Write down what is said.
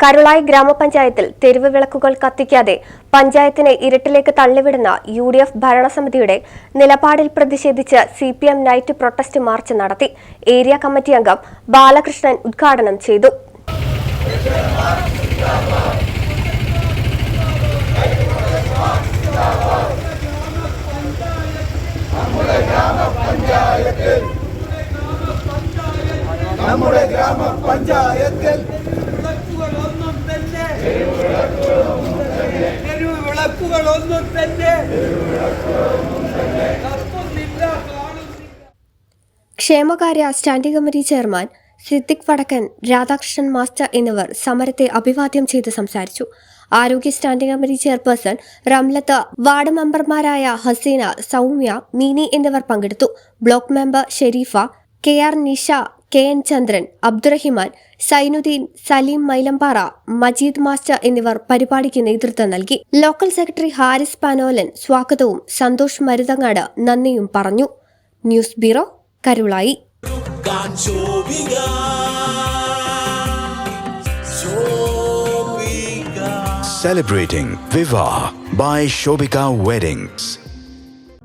കരുളായി ഗ്രാമപഞ്ചായത്തിൽ തെരുവ് വിളക്കുകൾ കത്തിക്കാതെ പഞ്ചായത്തിനെ ഇരട്ടിലേക്ക് തള്ളിവിടുന്ന യു ഡി എഫ് ഭരണസമിതിയുടെ നിലപാടിൽ പ്രതിഷേധിച്ച് C P M night protest march നടത്തി. ഏരിയ കമ്മിറ്റി അംഗം ബാലകൃഷ്ണൻ ഉദ്ഘാടനം ചെയ്തു. നമ്മുടെ തെരുവ് ക്ഷേമകാര്യ സ്റ്റാൻഡിംഗ് കമ്മിറ്റി ചെയർമാൻ സിദ്ദിഖ് വടക്കൻ രാധാകൃഷ്ണൻ മാസ്റ്റർ എന്നിവർ സമരത്തെ അഭിവാദ്യം ചെയ്ത് സംസാരിച്ചു. ആരോഗ്യ standing committee chairperson Ramlath ward മെമ്പർമാരായ ഹസീന സൗമ്യ മീനി എന്നിവർ പങ്കെടുത്തു. Block member Sherifa K R Nisha K N Chandran Abdurahiman Sainudheen Saleem Mylampara Majeed master എന്നിവർ പരിപാടിക്ക് നേതൃത്വം നൽകി. ലോക്കൽ സെക്രട്ടറി ഹാരിസ് പാനോലൻ സ്വാഗതവും സന്തോഷ് മരുതങ്ങാട് നന്ദിയും പറഞ്ഞു. News bureau Karulai. Celebrating Viva by Shobika Weddings.